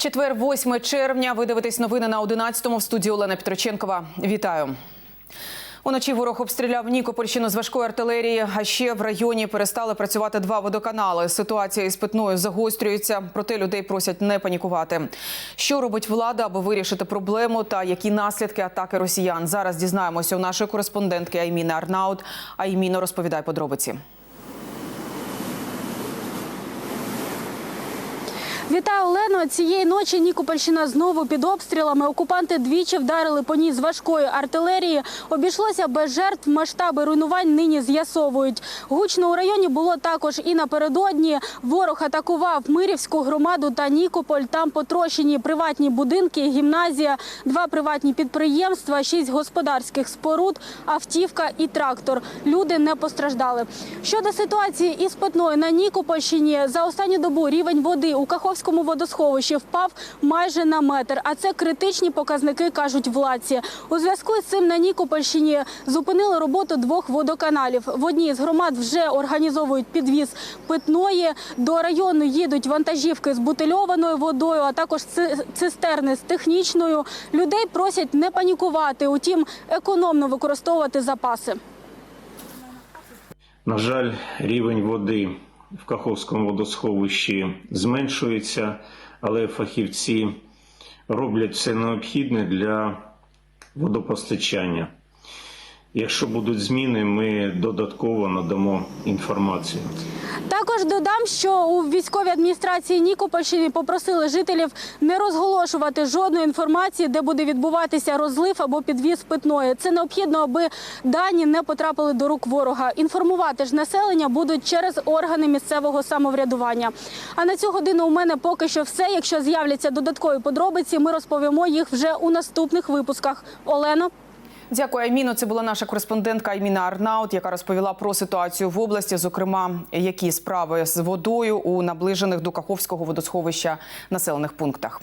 Четвер, 8 червня. Ви дивитесь новини на 11-му в студії Олена Петроченкова. Вітаю. Уночі ворог обстріляв Нікопольщину з важкої артилерії. А ще в районі перестали працювати два водоканали. Ситуація із питною загострюється, проте людей просять не панікувати. Що робить влада, аби вирішити проблему та які наслідки атаки росіян? Зараз дізнаємося у нашої кореспондентки Айміни Арнаут. Айміно, розповідай подробиці. Вітаю, Олено. Цієї ночі Нікопольщина знову під обстрілами. Окупанти двічі вдарили по ній з важкої артилерії. Обійшлося без жертв. Масштаби руйнувань нині з'ясовують. Гучно у районі було також і напередодні. Ворог атакував Мирівську громаду та Нікополь. Там потрощені приватні будинки, гімназія, два приватні підприємства, шість господарських споруд, автівка і трактор. Люди не постраждали. Щодо ситуації із питною на Нікопольщині, за останню добу рівень води у Каховському водосховищі впав майже на метр. А це критичні показники, кажуть владці. У зв'язку з цим на Нікопольщині зупинили роботу двох водоканалів. В одній з громад вже організовують підвіз питної. До району їдуть вантажівки з бутильованою водою, а також ци- цистерни з технічною. Людей просять не панікувати, утім економно використовувати запаси. На жаль, рівень води в Каховському водосховищі зменшується, але фахівці роблять все необхідне для водопостачання. Якщо будуть зміни, ми додатково надамо інформацію. Також додам, що у військовій адміністрації Нікопольщини попросили жителів не розголошувати жодної інформації, де буде відбуватися розлив або підвіз питної. Це необхідно, аби дані не потрапили до рук ворога. Інформувати ж населення будуть через органи місцевого самоврядування. А на цю годину у мене поки що все. Якщо з'являться додаткові подробиці, ми розповімо їх вже у наступних випусках. Олено. Дякую, Айміно. Це була наша кореспондентка Айміна Арнаут, яка розповіла про ситуацію в області, зокрема, які справи з водою у наближених до Каховського водосховища населених пунктах.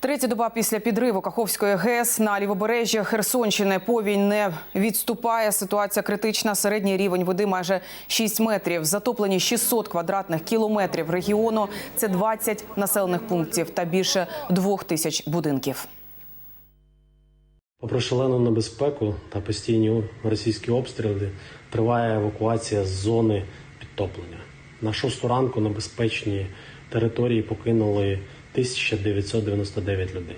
Третя доба після підриву Каховської ГЕС на лівобережжі Херсонщини повінь не відступає. Ситуація критична. Середній рівень води майже 6 метрів. Затоплені 600 квадратних кілометрів регіону. Це 20 населених пунктів та більше двох тисяч будинків. Попри шалену небезпеку та постійні російські обстріли, триває евакуація з зони підтоплення. На шосту ранку на безпечні території покинули 1999 людей.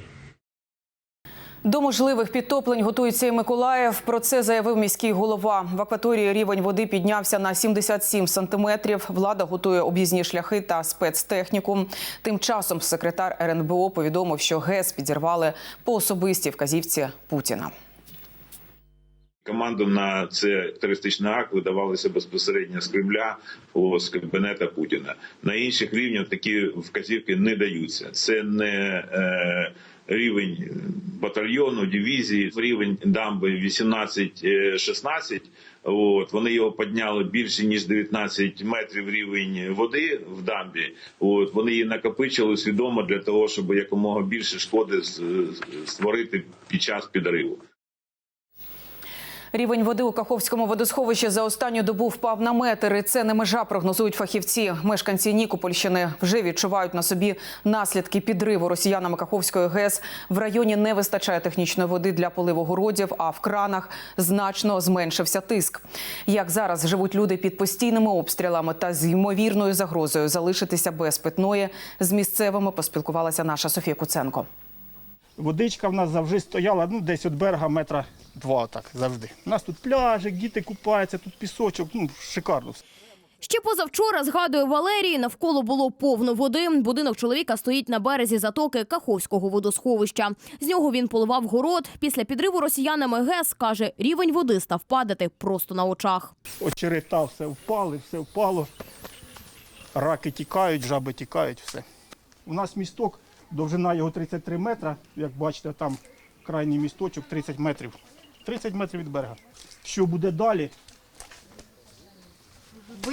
До можливих підтоплень готується і Миколаїв. Про це заявив міський голова. В акваторії рівень води піднявся на 77 сантиметрів. Влада готує об'їзні шляхи та спецтехніку. Тим часом секретар РНБО повідомив, що ГЕС підірвали по особистій вказівці Путіна. Команду на це терористичний акт видавалися безпосередньо з Кремля о, з кабінета Путіна. На інших рівнях такі вказівки не даються. Це не е, рівень батальйону, дивізії, рівень дамби 18-16. От вони його підняли більше ніж 19 метрів рівень води в дамбі. От вони її накопичили свідомо для того, щоб якомога більше шкоди створити під час підриву. Рівень води у Каховському водосховищі за останню добу впав на метр. І це не межа, прогнозують фахівці. Мешканці Нікопольщини вже відчувають на собі наслідки підриву росіянами Каховської ГЕС. В районі не вистачає технічної води для поливу городів, а в кранах значно зменшився тиск. Як зараз живуть люди під постійними обстрілами та з ймовірною загрозою залишитися без питної, з місцевими поспілкувалася наша Софія Куценко. Водичка в нас завжди стояла ну, десь від берега метра два, так завжди. У нас тут пляжик, діти купаються, тут пісочок, ну шикарно. все. Ще позавчора, згадує Валерій, навколо було повно води. Будинок чоловіка стоїть на березі затоки Каховського водосховища. З нього він поливав город. Після підриву росіянами ГЕС, каже, рівень води став падати просто на очах. Очерета все впали, все впало. Раки тікають, жаби тікають, все. У нас місток, довжина його 33 метра. Як бачите, там крайній місточок 30 метрів. 30 метрів від берега. Що буде далі?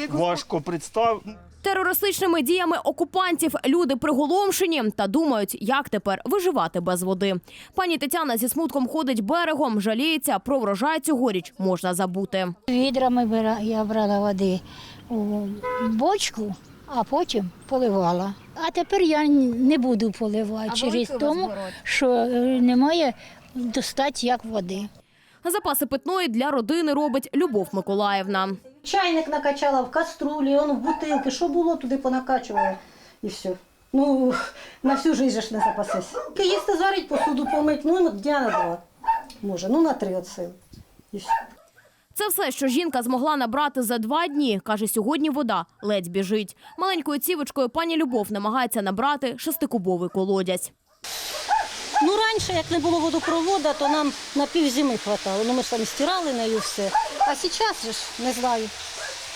Важко представити. Терористичними діями окупантів люди приголомшені та думають, як тепер виживати без води. Пані Тетяна зі смутком ходить берегом, жаліється про врожай цьогоріч можна забути. Відрами я брала води у бочку а потім поливала. А тепер я не буду поливати через тому, що е, немає достатньо як води. Запаси питної для родини робить Любов Миколаївна. Чайник накачала в каструлі, он в бутилки, що було, туди понакачувала і все. Ну, на всю життя ж не запасешся. Їсти зварить, посуду помить, ну, дня на два. Може, ну на три от сил. І все. Це все, що жінка змогла набрати за два дні. Каже, сьогодні вода ледь біжить. Маленькою цівочкою пані Любов намагається набрати шестикубовий колодязь. Ну, раніше, як не було водопроводу, то нам на пів зими хватало. Ну, ми ж там стирали нею все. А зараз же ж не знаю.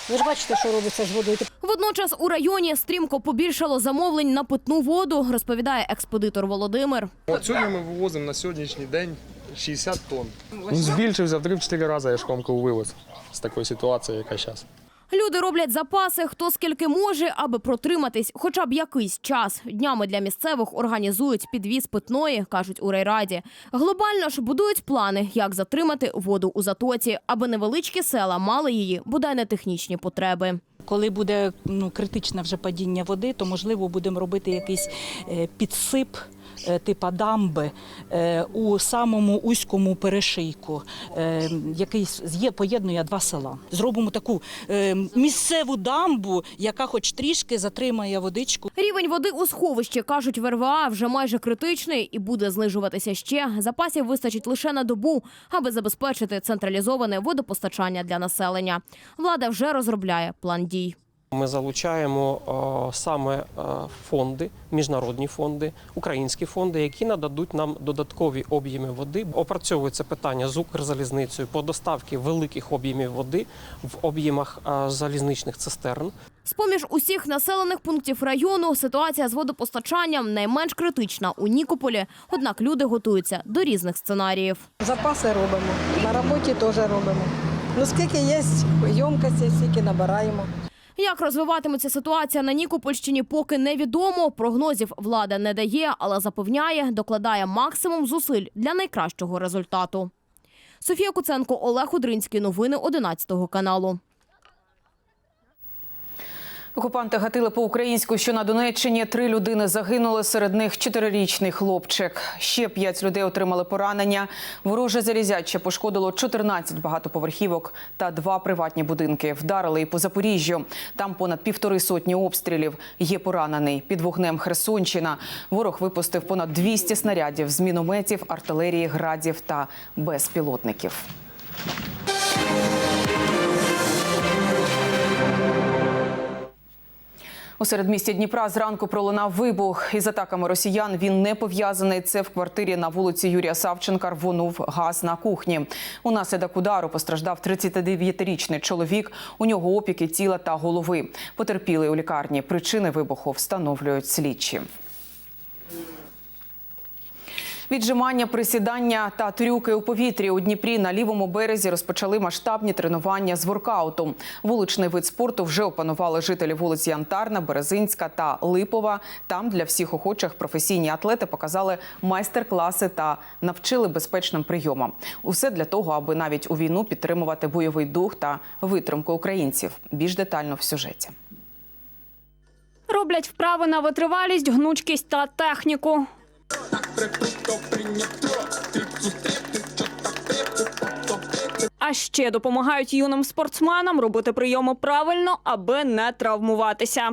Ви ж бачите, що робиться з водою. Водночас у районі стрімко побільшало замовлень на питну воду, розповідає експедитор Володимир. От сьогодні ми вивозимо на сьогоднішній день 60 тонн. Він збільшився в 3-4 рази, я ж вам вивоз з такої ситуації, яка зараз. Люди роблять запаси, хто скільки може, аби протриматись хоча б якийсь час. Днями для місцевих організують підвіз питної, кажуть у райраді. Глобально ж будують плани, як затримати воду у затоці, аби невеличкі села мали її, бодай не технічні потреби. Коли буде ну, критичне вже падіння води, то можливо будемо робити якийсь е, підсип. Е, Типа дамби е, у самому узькому перешийку, е, який є, поєднує два села. Зробимо таку місцеву дамбу, яка хоч трішки затримає водичку. Рівень води у сховищі, кажуть в вже майже критичний і буде знижуватися ще. Запасів вистачить лише на добу, аби забезпечити централізоване водопостачання для населення. Влада вже розробляє план дій. Ми залучаємо е, саме е, фонди, міжнародні фонди, українські фонди, які нададуть нам додаткові об'єми води. Опрацьовується питання з Укрзалізницею по доставці великих об'ємів води в об'ємах е, залізничних цистерн. З-поміж усіх населених пунктів району ситуація з водопостачанням найменш критична у Нікополі. Однак люди готуються до різних сценаріїв. Запаси робимо, на роботі теж робимо. Ну скільки є ємкості, стільки набираємо. Як розвиватиметься ситуація на Нікопольщині, поки невідомо. Прогнозів влада не дає, але запевняє, докладає максимум зусиль для найкращого результату. Софія Куценко, Олег Удринський. Новини 11 каналу. Окупанти гатили по українську, що на Донеччині три людини загинули. Серед них чотирирічний хлопчик. Ще п'ять людей отримали поранення. Вороже залізяче пошкодило 14 багатоповерхівок та два приватні будинки. Вдарили і по Запоріжжю. Там понад півтори сотні обстрілів. Є поранений під вогнем Херсонщина. Ворог випустив понад 200 снарядів з мінометів, артилерії, градів та безпілотників. У середмісті Дніпра зранку пролунав вибух. Із атаками росіян він не пов'язаний. Це в квартирі на вулиці Юрія Савченка рвонув газ на кухні. Унаслідок удару постраждав 39-річний чоловік. У нього опіки тіла та голови. Потерпіли у лікарні. Причини вибуху встановлюють слідчі. Віджимання, присідання та трюки у повітрі у Дніпрі на лівому березі розпочали масштабні тренування з воркауту. Вуличний вид спорту вже опанували жителі вулиці Янтарна, Березинська та Липова. Там для всіх охочих професійні атлети показали майстер-класи та навчили безпечним прийомам. Усе для того, аби навіть у війну підтримувати бойовий дух та витримку українців. Більш детально в сюжеті. Роблять вправи на витривалість, гнучкість та техніку. А ще допомагають юним спортсменам робити прийоми правильно, аби не травмуватися.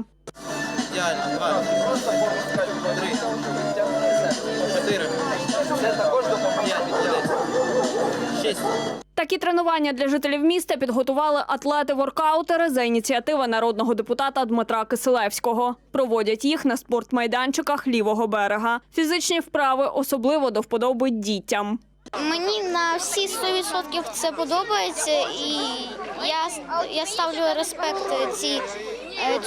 Такі тренування для жителів міста підготували атлети-воркаутери за ініціативи народного депутата Дмитра Киселевського. Проводять їх на спортмайданчиках лівого берега. Фізичні вправи особливо до вподоби дітям. Мені на всі 100% це подобається, і я, я ставлю респект ці, е,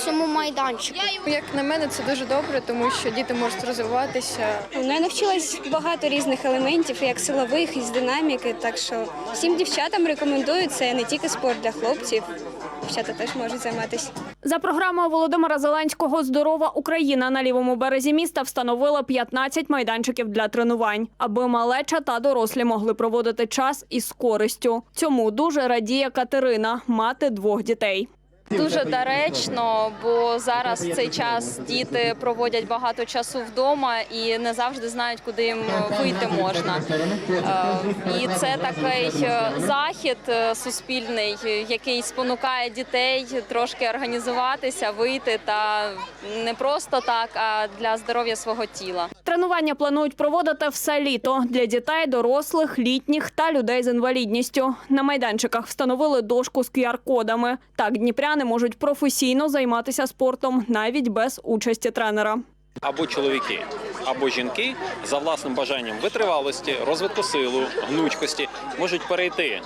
цьому майданчику. Як на мене, це дуже добре, тому що діти можуть розвиватися. Ну, Я навчилась багато різних елементів, як силових, і з динаміки. Так що всім дівчатам рекомендую це не тільки спорт для хлопців. Дівчата теж можуть займатися. За програмою Володимира Зеленського Здорова Україна на лівому березі міста встановила 15 майданчиків для тренувань, аби малеча та дорослі могли проводити час із користю. Цьому дуже радіє Катерина, мати двох дітей. Дуже доречно, бо зараз в цей час діти проводять багато часу вдома і не завжди знають, куди їм вийти можна. Е, І це такий е, захід е, суспільний, який спонукає дітей трошки організуватися, вийти та не просто так, а для здоров'я свого тіла. Тренування планують проводити все літо для дітей, дорослих, літніх та людей з інвалідністю. На майданчиках встановили дошку з QR-кодами. Так дніпряни можуть професійно займатися спортом навіть без участі тренера. або чоловіки, або жінки за власним бажанням витривалості, розвитку силу, гнучкості можуть перейти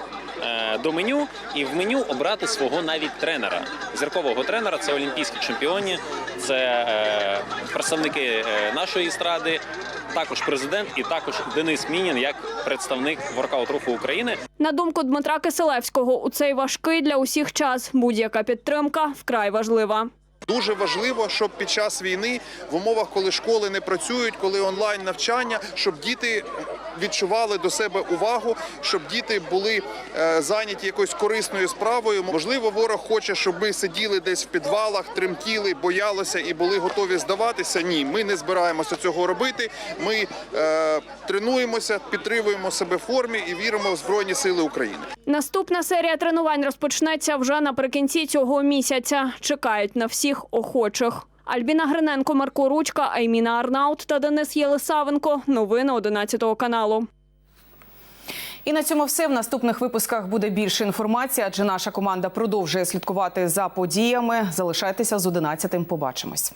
до меню і в меню обрати свого навіть тренера. Зіркового тренера це олімпійські чемпіони, це е, представники е, нашої естради, також президент і також Денис Мінін як представник воркаут руху України. На думку Дмитра Киселевського, у цей важкий для усіх час будь-яка підтримка вкрай важлива. Дуже важливо, щоб під час війни, в умовах, коли школи не працюють, коли онлайн навчання, щоб діти відчували до себе увагу, щоб діти були е, зайняті якоюсь корисною справою. Можливо, ворог хоче, щоб ми сиділи десь в підвалах, тремтіли, боялися і були готові здаватися. Ні, ми не збираємося цього робити. Ми е, тренуємося, підтримуємо себе в формі і віримо в Збройні Сили України. Наступна серія тренувань розпочнеться вже наприкінці цього місяця. Чекають на всіх охочих. Альбіна Гриненко, Марко Ручка, Айміна Арнаут та Денис Єлисавенко. Новини 11 каналу. І на цьому все. В наступних випусках буде більше інформації, адже наша команда продовжує слідкувати за подіями. Залишайтеся з 11-м. Побачимось.